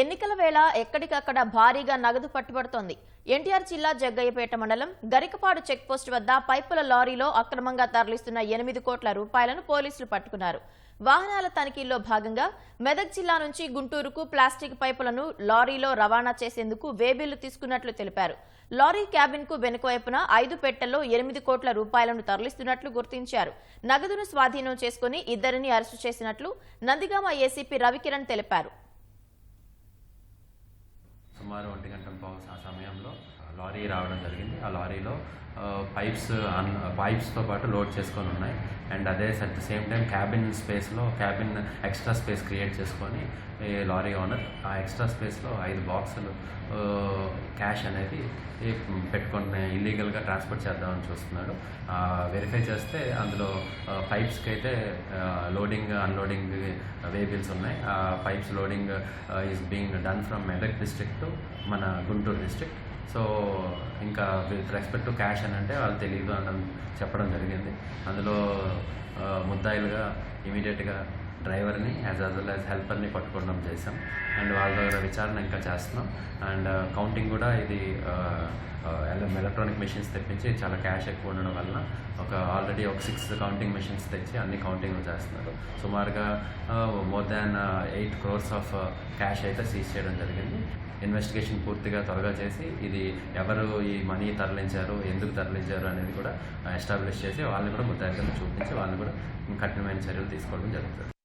ఎన్నికల వేళ ఎక్కడికక్కడ భారీగా నగదు పట్టుబడుతోంది. ఎన్టీఆర్ జిల్లా జగ్గయ్యపేట మండలం గరికపాడు చెక్పోస్ట్ వద్ద పైపుల లారీలో అక్రమంగా తరలిస్తున్న ఎనిమిది కోట్ల రూపాయలను పోలీసులు పట్టుకున్నారు. వాహనాల తనిఖీల్లో భాగంగా మెదక్ జిల్లా నుంచి గుంటూరుకు ప్లాస్టిక్ పైపులను లారీలో రవాణా చేసేందుకు వేబిల్లు తీసుకున్నట్లు తెలిపారు. లారీ క్యాబిన్కు వెనుకవైపున ఐదు పెట్టెల్లో ఎనిమిది కోట్ల రూపాయలను తరలిస్తున్నట్లు గుర్తించారు. నగదును స్వాధీనం చేసుకుని ఇద్దరిని అరెస్టు చేసినట్లు నందిగామ ఏసీపీ రవికిరణ్ తెలిపారు. సుమారు ఒంటి గంట పావు ఆ సమయంలో లారీ రావడం జరిగింది. ఆ లారీలో పైప్స్ అన్ పైప్స్తో పాటు లోడ్ చేసుకొని ఉన్నాయి. అండ్ అదే at the same time cabin స్పేస్లో క్యాబిన్ ఎక్స్ట్రా స్పేస్ క్రియేట్ చేసుకొని ఈ లారీ ఓనర్ ఆ ఎక్స్ట్రా స్పేస్లో ఐదు బాక్సులు క్యాష్ అనేది పెట్టుకుని పెట్టుకొని ఇల్లీగల్గా ట్రాన్స్పోర్ట్ చేద్దామని చూస్తున్నాడు. వెరిఫై చేస్తే అందులో పైప్స్కి అయితే లోడింగ్ అన్లోడింగ్ వెహికల్స్ ఉన్నాయి. ఆ pipes loading is being done from Medak district to మన గుంటూరు డిస్ట్రిక్ట్ సో ఇంకా విత్ రెస్పెక్ట్ టు క్యాష్ అని అంటే వాళ్ళు తెలియదు అని చెప్పడం జరిగింది. అందులో ముద్దాయిలుగా ఇమీడియట్గా డ్రైవర్ని యాజ్ అస్ వెల్ యాజ్ హెల్పర్ని పట్టుకోవడం చేసాం అండ్ వాళ్ళ దగ్గర విచారణ ఇంకా చేస్తున్నాం. అండ్ కౌంటింగ్ కూడా ఇది ఎలక్ట్రానిక్ మెషిన్స్ తెప్పించి చాలా క్యాష్ ఎక్కువ ఉండడం వలన ఒక ఆల్రెడీ ఒక సిక్స్ కౌంటింగ్ మెషిన్స్ తెచ్చి అన్ని కౌంటింగ్ చేస్తున్నారు. సుమారుగా more than eight crores of cash అయితే సీజ్ చేయడం జరిగింది. ఇన్వెస్టిగేషన్ పూర్తిగా త్వరగా చేసి ఇది ఎవరు ఈ మనీ తరలించారు ఎందుకు తరలించారు అనేది కూడా ఎస్టాబ్లిష్ చేసి వాళ్ళని కూడా ముద్దాయిగా చూపించి వాళ్ళని కూడా కఠినమైన చర్యలు తీసుకోవడం జరుగుతుంది.